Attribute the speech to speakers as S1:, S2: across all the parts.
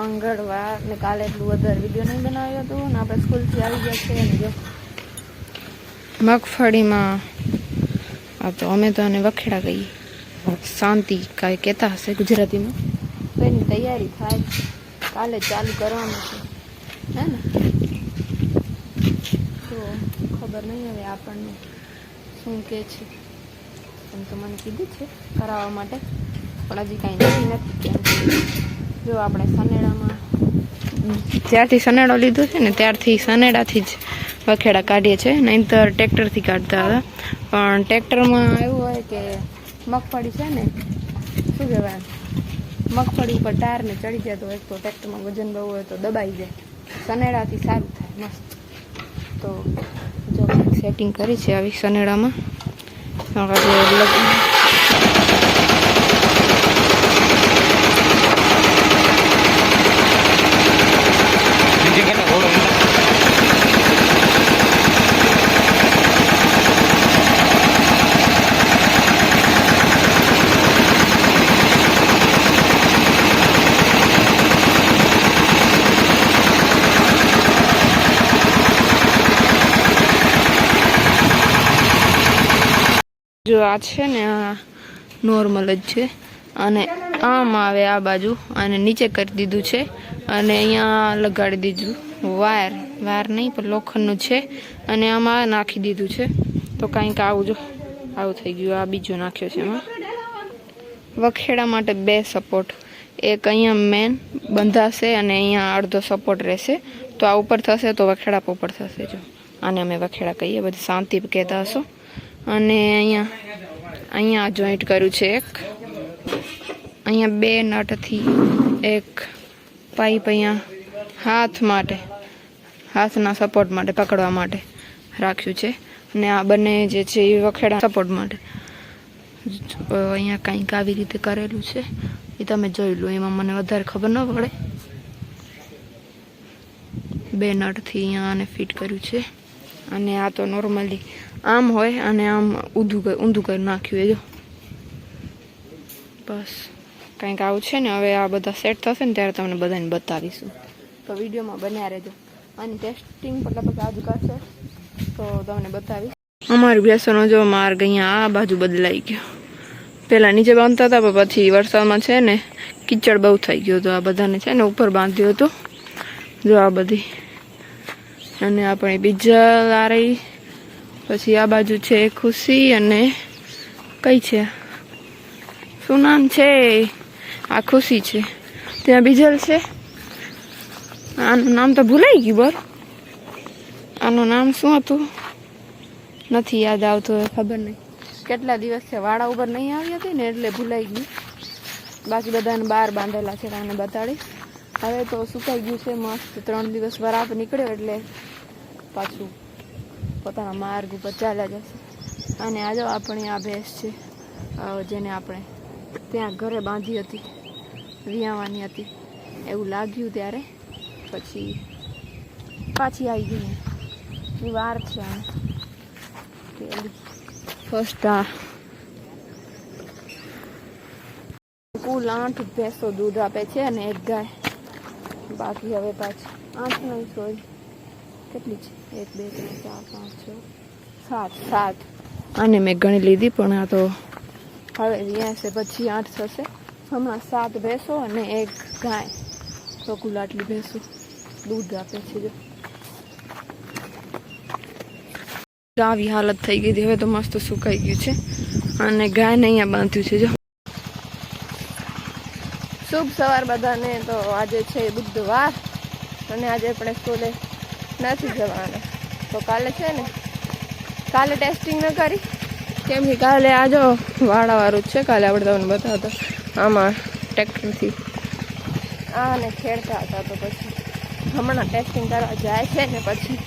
S1: મંગળવાર ને કાલે એટલું વધારે વીડિયો નહીં બનાવ્યો હતો ને આપણે સ્કૂલથી આવી ગયા છે જો. મગફળીમાં આ તો અમે તો આને વખેડા કહીએ. શાંતિ કાંઈ કહેતા હશે ગુજરાતીમાં? તો એની તૈયારી થાય? કાલે ચાલુ કરવાનું છે. હે ને? તો ખબર નહીં હવે આપણને શું કહે છે. એમ તો મને કીધું છે કરાવવા માટે. પણ હજી કાંઈ નથી નથી. કેમ જો આપણે સનેડામાં જ્યારથી સનેડો લીધો છે ને, ત્યારથી સનેડાથી જ વખેડા કાઢીએ છીએ. નહીંતર ટ્રેક્ટરથી કાઢતા હતા. પણ ટ્રેક્ટરમાં એવું હોય કે મગફળી છે ને, શું કહેવાય? મગફળી ઉપર ટાયરને ચડી જાય તો એક તો ટ્રેક્ટરમાં વજન બહુ હોય તો દબાઈ જાય. સનેડાથી સારું થાય, મસ્ત. તો જો સેટિંગ કરી છે આવી સનેડામાં આજે જો આ છે ને આ નોર્મલ જ છે. અને આમ આવે આ બાજુ અને નીચે કરી દીધું છે. અને અહીંયા લગાડી દીધું. વાયર વાયર નહીં, પણ લોખંડનું છે. અને આમાં નાખી દીધું છે. તો કાંઈક આવું જો, આવું થઈ ગયું. આ બીજો નાખ્યો છે એમાં. વખેડા માટે બે સપોર્ટ એક અહીંયા મેન બંધાશે અને અહીંયા અડધો સપોર્ટ રહેશે. તો આ ઉપર થશે તો વખેડા ઉપર થશે જો. આને અમે વખેડા કહીએ. બધી શાંતિ કહેતા હશો. અને અહીંયા અહીંયા જોઈન્ટ કર્યું છે એક. અહીંયા બે નટથી એક પાઇપ અહીંયા હાથ માટે, હાથના સપોર્ટ માટે, પકડવા માટે રાખ્યું છે. અને આ બંને જે છે એ વખેડા સપોર્ટ માટે અહીંયા કંઈક આવી રીતે કરેલું છે. એ તમે જોઈ લો, એમાં મને વધારે ખબર ન પડે. બે નટથી અહીંયા આને ફિટ કર્યું છે. અને આ તો નોર્મલી આમ હોય અને આમ ઊંધું ઊંધું કરી નાખ્યું, એ જો. બસ. કંઈક આવું છે ને, હવે આ બધા સેટ થશે ને, ત્યારે તમને બધાને બતાવીશું. તો વિડીયોમાં બન્યા રહેજો. અને ટેસ્ટિંગ પણ લગભગ આજુ કરશે. તો તમને બતાવીશ. અમારું બેસવાનો જો માર્ગ અહીંયા આ બાજુ બદલાઈ ગયો. પહેલાં નીચે બાંધતા હતા, પણ પછી વરસાદમાં છે ને, કીચડ બહુ થઈ ગયો તો આ બધાને છે ને, ઉપર બાંધ્યો હતો. જો આ બધી. અને આપણે બીજા લારી પછી આ બાજુ છે ખુશી અને કઈ છે? શું નામ છે? આ ખુશી છે. ત્યાં બીજલ છે? આનું નામ તો ભૂલાઈ ગયું બર આનું નામ શું હતું? નથી યાદ આવતું ખબર નહીં. કેટલા દિવસ છે? વાડા ઉપર નહીં આવી હતી ને, એટલે ભૂલાઈ ગયું. બાકી બધાને બહાર બાંધેલા છે આને બતાડીશ હવે તો સુકાઈ ગયું છે, મસ્ત. ત્રણ દિવસ બરાબર નીકળ્યો, એટલે પાછું પોતાના માર્ગ ઉપર ચાલ્યા જશે. અને આજો આપણી આ ભેંસ છે જેને આપણે ત્યાં ઘરે બાંધી હતી, વિયાવાની હતી, એવું લાગ્યું ત્યારે. પછી પાછી આવી ગઈ વાર છે ફર્સ્ટ આ કુલ આઠ ભેંસો દૂધ આપે છે અને એક ગાય. બાકી હવે પાછી આઠ નહીં સોય કેટલી છે? એક બે ત્રણ ચાર પાંચ છ સાત. સાત. આને મેં ગણી લીધી પણ આ તો હવે વ્યાસે પછી આઠ થશે. હમણાં સાત ભેંસો અને એક ગાય. તો કુલ આટલી ભેંસો. દૂધ આપે છે જો. આવી હાલત થઈ ગઈ હતી. હવે તો મસ્ત સુકાઈ ગયું છે. અને ગાયને અહીંયા બાંધ્યું છે જો. શુભ સવાર બધાને. તો આજે છે બુધવાર. અને આજે આપણે સ્કૂલે નથી જવાના. તો કાલે છે ને, કાલે ટેસ્ટિંગ ન કરી. કેમ કે કાલે આ જો વાળાવાળું જ છે, કાલે આપણે તમને બતાવતા. આમાં ટ્રેક્ટરથી આને ખેડતા હતા તો પછી હમણાં ટેસ્ટિંગ કરવા જાય છે ને પછી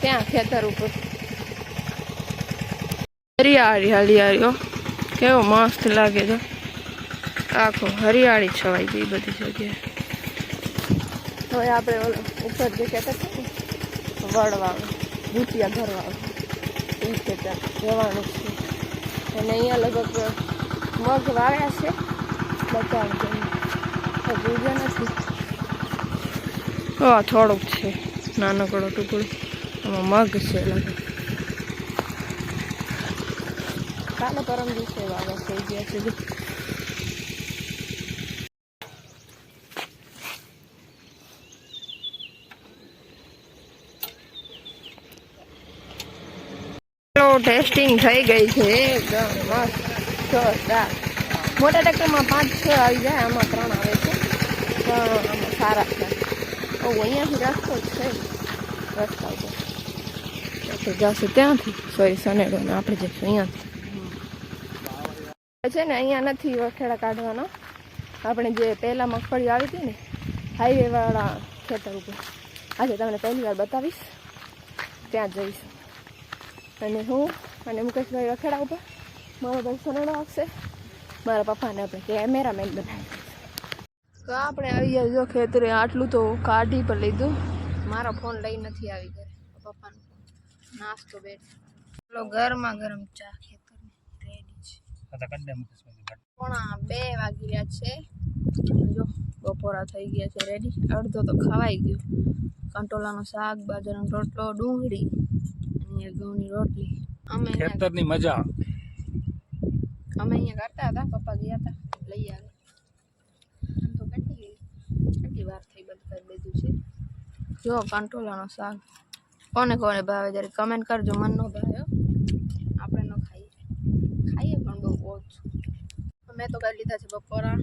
S1: ત્યાં ખેતર ઉપર. હરિયાળી હરિયાળીઓ કેવો મસ્ત લાગે છે. આખો હરિયાળી છવાઈ ગઈ બધી જગ્યાએ. હવે આપણે ઉપર જે કહેતા છે ને? વડવાળું ભૂતિયા ઘરવાળું એ ખેતર રહેવાનું છે. અને અહીંયા લગભગ મગ વાવ્યા છે. હજુ ઉગ્યા નથી. હા, થોડુંક છે. નાનકડો ટુકડો. આમાં મગ છે લગભગ. કાલે પરમ દિવસે વાગા થઈ ગયા છે. જો. ટેસ્ટિંગ થઈ ગઈ છે. એકદમ મસ્ત જોરદાર મોટા ટ્રેક્ટરમાં પાંચ, છ આવી જાય, આમાં ત્રણ આવે છે. તો આમાં સારા છે. ઓ અહીંયાથી રસ્તો જ છે. રસ્તા ઉપર. જશું ત્યાંથી. સોરી સનેડો ને આપણે જઈશું અહીંયાથી. છે ને, અહીંયા નથી વખેડા કાઢવાનો. આપણે જે પહેલાં મગફળી આવી હતી ને હાઈવેવાળા ખેતર ઉપર. આજે તમને પહેલી વાર બતાવીશ. ત્યાં જઈશું. અને હું અને મુકેશભાઈ રખેડા ઉપર. મારો ભાઈ સોનાડો આવશે. મારા પપ્પાને આપણે કેમેરામેન બનાવી તો આપણે આવી ગયા જો ખેતરે આટલું તો કાઢી પણ લીધું. મારો ફોન લઈ નથી આવી ઘરે. પપ્પાનો નાસ્તો બેઠ. ચલો ગરમા ગરમ ચા ખેતરની. રેડી છે. પોણા બે વાગી રહ્યા છે. જો બપોરા થઈ ગયા છે રેડી અડધો તો ખવાઈ ગયો. કંટોલાનું શાક બાજરાનો રોટલો ડુંગળી. ઘઉંની રોટલી. અમે
S2: ખેતરની મજા
S1: અમે અહીંયા કરતા હતા પપ્પા ગયા હતા લઈ આવે આમ તો કેટલી કેટલી વાર થઈ બધું કરી દીધું છે. જો કંટોલાનો શાક. કોને કોને ભાવે જ્યારે કમેન્ટ કરજો મન નો ભાવ્યો આપણે ન ખાઈએ. ખાઈએ પણ બહુ ઓછું. મેં તો કરી લીધા છે બપોરા.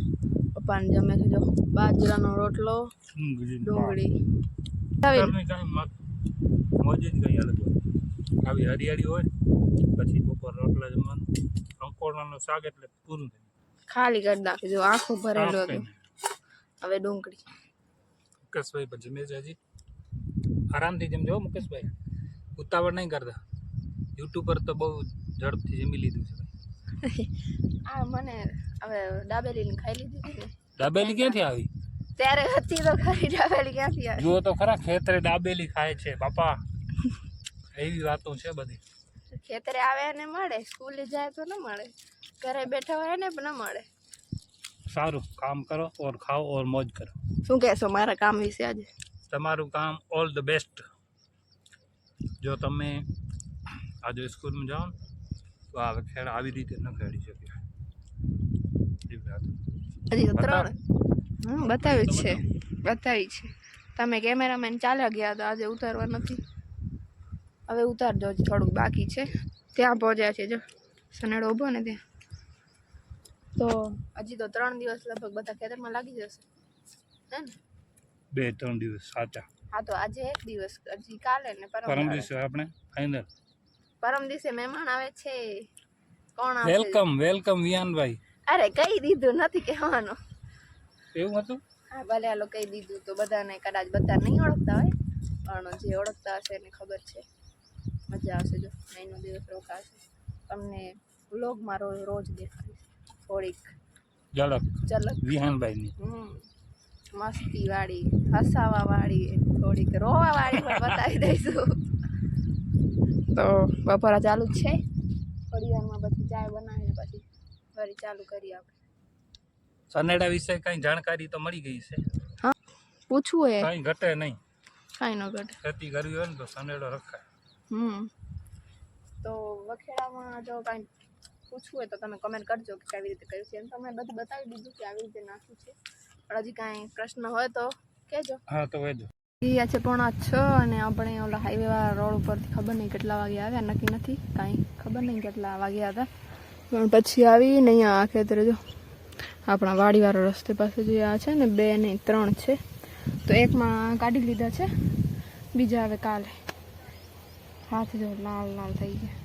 S1: પપ્પાને જમે છે જો બાજરાનો રોટલો ડુંગળી
S2: મોજ જ કઈ અલગ આવી હરિયાળી હોય પછી બપોર રોટલા જમવાનું. કંકોડાનું શાક એટલે પૂરું થઈ
S1: ખાલી કરી નાખી જો આખું ભરેલું હતું હવે ડુંગળી.
S2: મુકેશભાઈ પણ જમે જાજી આરામથી જમજો હો મુકેશભાઈ. ઉતાવળ નહીં કરતા. યુટ્યુબ પર તો બહુ ઝડપથી જમી લીધું છે
S1: આ મને હવે દાબેલીને ખાઈ લીધી
S2: દાબેલી ક્યાંથી આવી?
S1: ત્યારે હતી તો ખરી દાબેલી ક્યાંથી આવી?
S2: જુઓ તો ખરા ખેતરે દાબેલી ખાય છે બાપા. એવી વાતો છે બધી.
S1: ખેતરે આવે ને મળે સ્કૂલે જાય તો ન મળે ઘરે બેઠા હોય ને પણ ન મળે.
S2: સારું કામ કરો ઓર ખાઓ ઓર મોજ કરો.
S1: શું કહેશો મારા કામ વિશે આજે?
S2: તમારું કામ ઓલ ધ બેસ્ટ. જો તમે આજે સ્કૂલમાં જાઓ ને તો આ ખેડ આવી રીતે ન ખેડી શકે. એવી વાત.
S1: હજી તો
S2: બતાવો.
S1: ત્રણ હમ બતાવ્યું જ છે. બતાવી છે. તમે કેમેરામેન ચાલ્યા ગયા તો આજે ઉતારવા નથી? હવે ઉતારજો થોડુંક બાકી છે. ત્યાં પહોંચ્યા છે જો. સનેડો ઊભો ને ત્યાં. તો હજી તો ત્રણ દિવસ લગભગ બધા ખેતરમાં લાગી જશે. હે ને?
S2: બે ત્રણ દિવસ સાચા.
S1: હા તો આજે એક દિવસ હજી કાલે ને પરમ
S2: દિવસે. આપણે ફાઇનલ
S1: પરમ દિવસે મહેમાન આવે છે. કોણ આવે
S2: વેલકમ વેલકમ વિયાનભાઈ.
S1: અરે કહી દીધું નથી કહેવાનું.
S2: એવું હતું?
S1: હા ભલે હાલો કહી દીધું તો બધાને કદાચ બધા નહીં ઓળખતા હોય પણ જે ઓળખતા હશે એને ખબર છે. મજા આવશે જો મહિનો દિવસ રોકાશે. તમને વ્લોગમાં રોજ રોજ દેખાડીશ. થોડીક
S2: ઝલક.
S1: ઝલક.
S2: વિહાનભાઈની.
S1: હમ. મસ્તી વાળી હસાવા વાળી થોડીક રોવા વાળી પણ બતાવી દઈશું. તો બપોરા ચાલુ જ છે. થોડી વારમાં પછી ચાય બનાવીને પછી ફરી ચાલુ કરીએ આપણે.
S2: સનેડા વિશે કઈ જાણકારી તો મળી ગઈ છે.
S1: હા પૂછવું એ
S2: કઈ ઘટે નહીં.
S1: કાંઈ ન ઘટે.
S2: ખેતી કરવી હોય ને તો સનેડો રખાય.
S1: હમ. તો વખેડામાં જો કાંઈ પૂછવું હોય તો તમે કમેન્ટ કરજો કે કેવી રીતે કર્યું છે. એમ તો મેં બધું બતાવી દીધું કે આવી રીતે નાખ્યું છે. પણ હજી કાંઈ પ્રશ્ન હોય તો કહેજો.
S2: હા તો કહેજો.
S1: આ છે પોણા છ અને આપણે ઓલા હાઈવેવાળા રોડ ઉપરથી ખબર નહીં કેટલા વાગે આવ્યા. નક્કી નથી. કાંઈ ખબર નહીં કેટલા વાગ્યા હતા પણ પછી આવીને અહીંયા આ ખેતરે જો આપણા વાડીવાળા રસ્તે પાસે જે આ છે ને બે ને ત્રણ છે. તો એકમાં કાઢી લીધા છે. બીજા હવે કાલે. હાથ જો લાલ લાલ થઈ ગયા.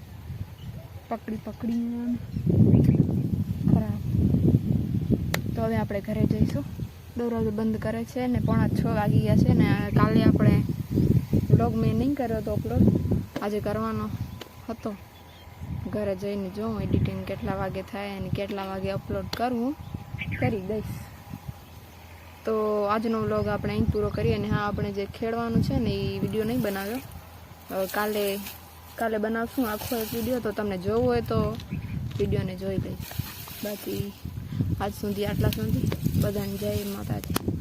S1: પકડી પકડી. ખરાબ. તો હવે આપણે ઘરે જઈશું. દરવાજો બંધ કરે છે ને પોણા છ વાગી ગયા છે ને કાલે આપણે બ્લોગ મેં નહીં કર્યો તો અપલોડ આજે કરવાનો હતો. ઘરે જઈને જોઉં એડિટિંગ કેટલા વાગે થાય અને કેટલા વાગે અપલોડ કરવું કરી દઈશ. તો આજનો વ્લોગ આપણે અહીં પૂરો કરીએ અને હા, આપણે જે ખેડવાનું છે ને એ વીડિયો નહીં બનાવ્યો. કાલે કાલે બનાવશું આખો એક વીડિયો તો તમને જોવું હોય તો વિડીયોને જોઈ લઈશ બાકી, આજ સુધી આટલા સુધી બધાને જય માતાજી.